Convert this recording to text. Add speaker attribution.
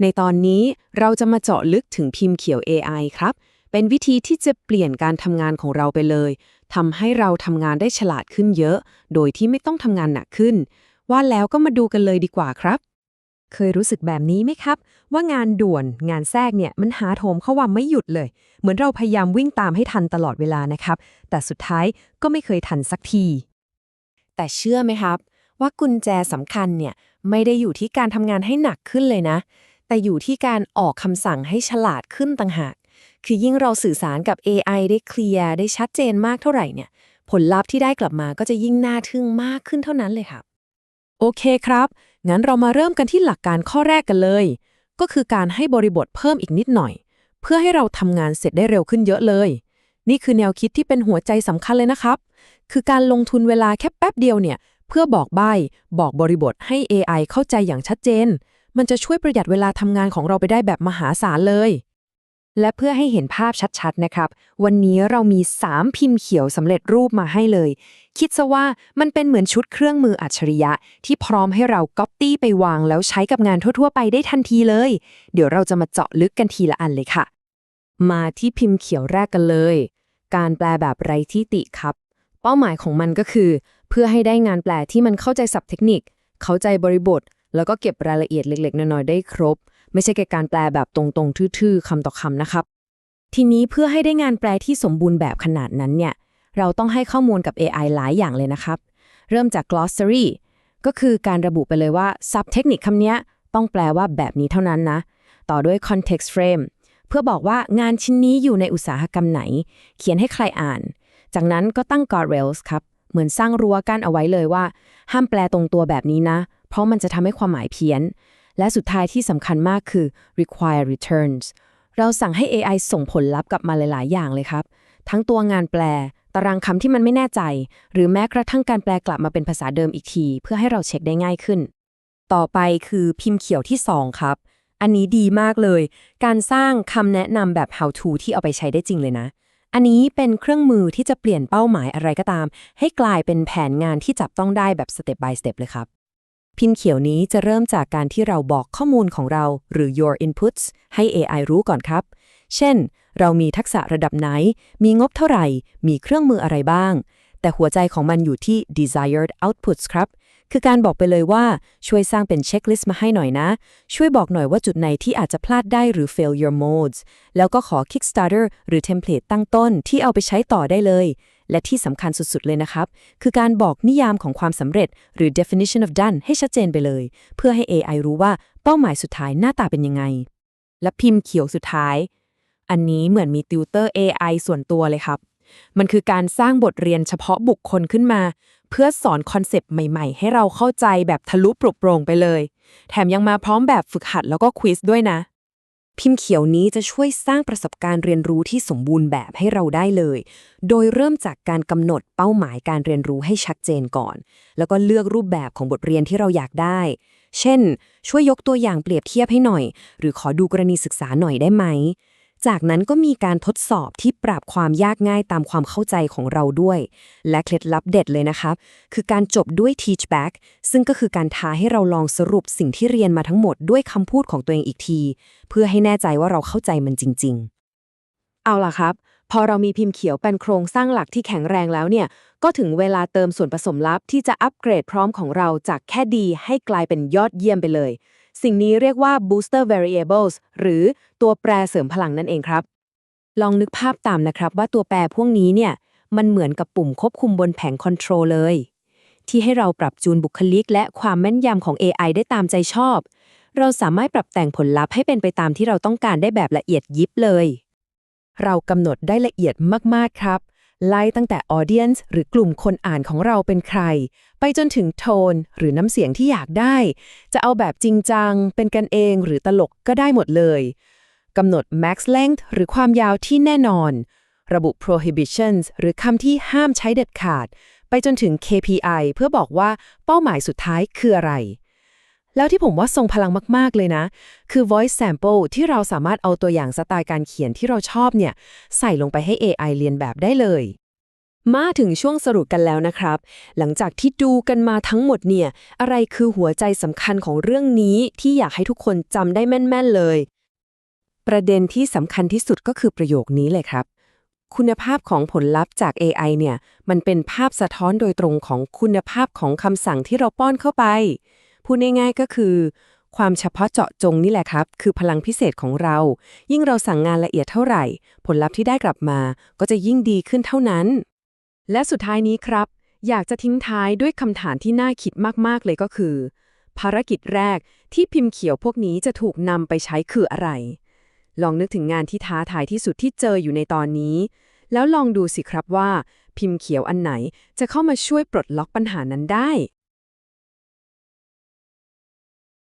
Speaker 1: ในตอนนี้เราจะมาเจาะลึกถึงพิมพ์เขียว AI ครับ เป็นวิธีที่จะเปลี่ยนการทำงานของเราไปเลยทำให้เราทำงานได้ฉลาดขึ้นเยอะ โดยที่ไม่ต้องทำงานหนักขึ้น ว่าแล้วก็มาดูกันเลยดีกว่าครับ
Speaker 2: เคยรู้สึกแบบนี้ไหมครับ ว่างานด่วนงานแทรกเนี่ยมันหาโถมเข้าว่าไม่หยุดเลย เหมือนเราพยายามวิ่งตามให้ทันตลอดเวลานะครับ แต่สุดท้ายก็ไม่เคยทันสักที
Speaker 3: แต่เชื่อไหมครับ ว่ากุญแจสำคัญเนี่ยไม่ได้อยู่ที่การทำงานให้หนักขึ้นเลยนะ แต่อยู่ที่การออกคำสั่งให้ฉลาดขึ้นต่างหาก คือยิ่งเราสื่อสารกับ AI ได้เคลียร์ได้ชัดเจนมากเท่าไหร่เนี่ย ผลลัพธ์ที่ได้กลับมาก็จะยิ่งน่าทึ่งมากขึ้นเท่านั้นเลยครับ
Speaker 1: โอเคครับ งั้นเรามาเริ่มกันที่หลักการข้อแรกกันเลย ก็คือการให้บริบทเพิ่มอีกนิดหน่อย เพื่อให้เราทำงานเสร็จได้เร็วขึ้นเยอะเลย นี่คือแนวคิดที่เป็นหัวใจสำคัญเลยนะครับ คือการลงทุนเวลาแค่แป๊บเดียวเนี่ยเพื่อบอกใบ้บอกบริบทให้ AI เข้าใจอย่างชัดเจน มันจะช่วยประหยัดเวลาทำงานของเราไปได้แบบมหาศาลเลย
Speaker 2: และเพื่อให้เห็นภาพชัดๆนะครับ วันนี้เรามี 3 พิมพ์เขียวสำเร็จรูปมาให้เลย คิดซะว่ามันเป็นเหมือนชุดเครื่องมืออัจฉริยะ ที่พร้อมให้เราก๊อปตี้ไปวางแล้วใช้กับงานทั่ว ๆ ไปได้ทันทีเลย เดี๋ยวเราจะมาเจาะลึกกันทีละอันเลยค่ะ
Speaker 1: มาที่พิมพ์เขียวแรกกันเลย การแปลแบบไร้ที่ติครับ เป้าหมายของมันก็คือ เพื่อให้ได้งานแปลที่มันเข้าใจศัพท์เทคนิค เข้าใจบริบท แล้วก็เก็บรายละเอียดเล็กๆ น้อยๆ ได้ครบ ไม่ใช่แค่การแปลแบบตรงๆ ทื่อๆคำต่อคำนะครับ ทีนี้เพื่อให้ได้งานแปลที่สมบูรณ์แบบขนาดนั้นเนี่ย เราต้องให้ข้อมูลกับ AI หลายอย่างเลยนะครับ เริ่มจาก glossary ก็คือการระบุไปเลยว่าศัพท์เทคนิคคำนี้ต้องแปลว่าแบบนี้เท่านั้นนะ ต่อด้วย context frame เพื่อบอกว่างานชิ้นนี้อยู่ในอุตสาหกรรมไหน เขียนให้ใครอ่าน จากนั้นก็ตั้ง guardrails ครับ เหมือนสร้างรั้วกั้นเอาไว้เลยว่า ห้ามแปลตรงตัวแบบนี้นะ เพราะมันจะทำให้ความหมายเพี้ยน และสุดท้ายที่สำคัญมากคือ require returns เราสั่งให้ AI ส่งผลลัพธ์กลับมาหลาย ๆ อย่างเลยครับ ทั้งตัวงานแปล ตารางคำที่มันไม่แน่ใจ หรือแม้กระทั่งการแปลกลับมาเป็นภาษาเดิมอีกที เพื่อให้เราเช็คได้ง่ายขึ้น
Speaker 2: ต่อไปคือพิมพ์เขียวที่ 2 ครับ อันนี้ดีมากเลย การสร้างคำแนะนำแบบ how to ที่เอาไปใช้ได้จริงเลยนะ อันนี้เป็นเครื่องมือที่จะเปลี่ยนเป้าหมายอะไรก็ตาม ให้กลายเป็นแผนงานที่จับต้องได้แบบ step by step เลยครับ พิมพ์เขียวนี้จะเริ่มจากการที่เราบอกข้อมูลของเราหรือ your inputs ให้ AI รู้ก่อนครับ เช่น เรามีทักษะระดับไหน มีงบเท่าไหร่ มีเครื่องมืออะไรบ้าง แต่หัวใจของมันอยู่ที่ desired outputs ครับ คือการบอกไปเลยว่าช่วยสร้างเป็นเช็คลิสต์มาให้หน่อยนะ ช่วยบอกหน่อยว่าจุดไหนที่อาจจะพลาดได้หรือ failure modes แล้วก็ขอ Kickstarter หรือ template ตั้งต้นที่เอาไปใช้ต่อได้เลย และที่สำคัญสุดๆเลยนะครับ คือการบอกนิยามของความสำเร็จ หรือ definition of done ให้ชัดเจนไปเลย เพื่อให้ AI รู้ว่าเป้าหมายสุดท้ายหน้าตาเป็นยังไง และพิมพ์เขียวสุดท้าย อันนี้เหมือนมีติวเตอร์ AI ส่วนตัวเลยครับ มันคือการสร้างบทเรียนเฉพาะบุคคลขึ้นมา เพื่อสอนคอนเซปต์ใหม่ๆ ให้เราเข้าใจแบบทะลุปลุโปร่งไปเลย แถมยังมาพร้อมแบบฝึกหัดแล้วก็ควิสด้วยนะ พิมพ์เขียวนี้จะช่วยสร้างประสบการณ์เรียนรู้ที่สมบูรณ์แบบให้เราได้เลย โดยเริ่มจากการกำหนดเป้าหมายการเรียนรู้ให้ชัดเจนก่อน แล้วก็เลือกรูปแบบของบทเรียนที่เราอยากได้ เช่น ช่วยยกตัวอย่างเปรียบเทียบให้หน่อย หรือขอดูกรณีศึกษาหน่อยได้ไหม จากนั้นก็มีการทดสอบที่ปรับความยากง่ายตามความเข้าใจของเราด้วย และเคล็ดลับเด็ดเลยนะครับคือการจบด้วย teach back ซึ่งก็คือการท้าให้เราลองสรุปสิ่งที่เรียนมาทั้งหมดด้วยคำพูดของตัวเองอีกที เพื่อให้แน่ใจว่าเราเข้าใจมันจริง ๆ เอาล่ะครับ พอเรามีพิมพ์เขียวเป็นโครงสร้างหลักที่แข็งแรงแล้วเนี่ย ก็ถึงเวลาเติมส่วนผสมลับที่จะอัปเกรดพร้อมของเราจากแค่ดีให้กลายเป็นยอดเยี่ยมไปเลย สิ่งนี้เรียกว่า booster variables หรือตัวแปรเสริมพลังนั่นเองครับ ลองนึกภาพตามนะครับว่าตัวแปรพวกนี้เนี่ย มันเหมือนกับปุ่มควบคุมบนแผงคอนโทรลเลย ที่ให้เราปรับจูนบุคลิก และความแม่นยำของ AI ได้ตามใจชอบ เราสามารถปรับแต่งผลลัพธ์ให้เป็นไปตามที่เราต้องการได้แบบละเอียดยิบเลย เรากำหนดได้ละเอียดมากๆครับ ไล่ตั้งแต่ audience หรือกลุ่มคนอ่านของเราเป็นใคร ไปจนถึงโทนหรือน้ำเสียงที่อยากได้ จะเอาแบบจริงจัง เป็นกันเองหรือตลกก็ได้หมดเลยกำหนด max length หรือความยาวที่แน่นอน ระบุ prohibitions หรือคำที่ห้ามใช้เด็ดขาด ไปจนถึง KPI เพื่อบอกว่าเป้าหมายสุดท้ายคืออะไร แล้วที่ผมว่าทรงพลังมาก ๆ เลยนะ คือ voice sample ที่เราสามารถเอาตัวอย่างสไตล์การเขียนที่เราชอบเนี่ย ใส่ลงไปให้ AI เรียนแบบได้เลย
Speaker 3: มาถึงช่วงสรุปกันแล้วนะครับ หลังจากที่ดูกันมาทั้งหมดเนี่ย อะไรคือหัวใจสำคัญของเรื่องนี้ที่อยากให้ทุกคนจำได้แม่น ๆ เลย
Speaker 2: ประเด็นที่สำคัญที่สุดก็คือประโยคนี้เลยครับ คุณภาพของผลลัพธ์จาก AI เนี่ย มันเป็นภาพสะท้อนโดยตรงของคุณภาพของคำสั่งที่เราป้อนเข้าไป พูดง่ายๆก็คือ ความเฉพาะเจาะจงนี่แหละครับ คือพลังพิเศษของเรา ยิ่งเราสั่งงานละเอียดเท่าไหร่ ผลลัพธ์ที่ได้กลับมาก็จะยิ่งดีขึ้นเท่านั้น
Speaker 1: และสุดท้ายนี้ครับ อยากจะทิ้งท้ายด้วยคำถามที่น่าคิดมากๆเลยก็คือ ภารกิจแรกที่พิมพ์เขียวพวกนี้จะถูกนำไปใช้คืออะไร ลองนึกถึงงานที่ท้าทายที่สุดที่เจออยู่ในตอนนี้ แล้วลองดูสิครับว่า พิมพ์เขียวอันไหนจะเข้ามาช่วยปลดล็อกปัญหานั้นได้